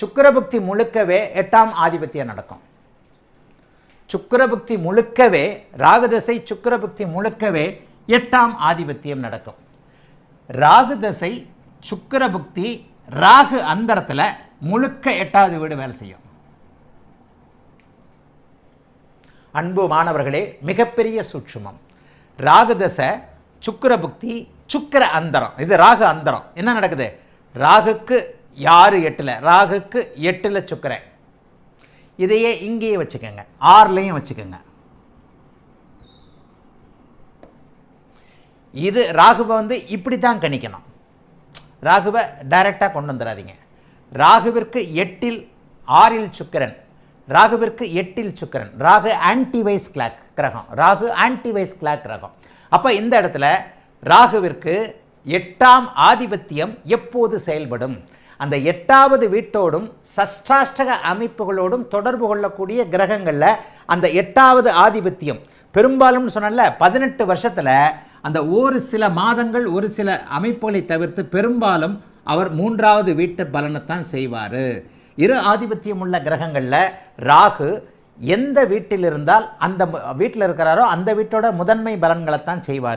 சுக்கிரபக்தி முழுக்கவே எட்டாம் ஆதிபத்தியம் நடக்கும். சுக்கரபுக்தி முழுக்கவே ராகுதசை சுக்கிரபக்தி முழுக்கவே எட்டாம் ஆதிபத்தியம் நடக்கும். ராகுதசை சுக்கரபுக்தி ராகு அந்தரத்தில் முழுக்க எட்டாவது வீடு வேலை செய்யும். அன்பு மாணவர்களே மிகப்பெரிய சூட்சுமம். ராகுதசை சுக்கரபுக்தி சுக்கிர அந்தரம். இது ராகு அந்தரம். என்ன நடக்குது? ராகுக்கு யாரு எட்டில்? ராகுக்கு எட்டில் சுக்கிரன். இதையே இங்கேயே வச்சுக்கோங்க. ஆறுலையும் வச்சுக்கோங்க. இது ராகுவை வந்து இப்படி தான் கணிக்கணும். ராகுவை டைரெக்டாக கொண்டு வந்துடாதீங்க ராகுவிற்கு எட்டில் ஆறில் சுக்கிரன். ராகுவிற்கு எட்டில் சுக்கிரன். ராகு ஆன்டிவைஸ் கிளாக் கிரகம். ராகு ஆன்டிவைஸ் கிளாக் கிரகம். அப்போ இந்த இடத்துல ராகுவிற்கு எட்டாம் ஆதிபத்தியம் எப்போது செயல்படும்? அந்த எட்டாவது வீட்டோடும் சஷ்டாஷ்டக அமைப்புகளோடும் தொடர்பு கொள்ளக்கூடிய கிரகங்களில் அந்த எட்டாவது ஆதிபத்தியம். பெரும்பாலும் சொன்னல பதினெட்டு வருஷத்தில் அந்த ஒரு சில மாதங்கள் ஒரு சில அமைப்புகளை தவிர்த்து பெரும்பாலும் அவர் மூன்றாவது வீட்டு பலனைத்தான் செய்வார். இரு ஆதிபத்தியம் உள்ள கிரகங்களில் ராகு எந்த வீட்டில் இருந்தால் அந்த வீட்டில் இருக்கிறாரோ அந்த வீட்டோட முதன்மை பலன்களைத்தான் செய்வார்.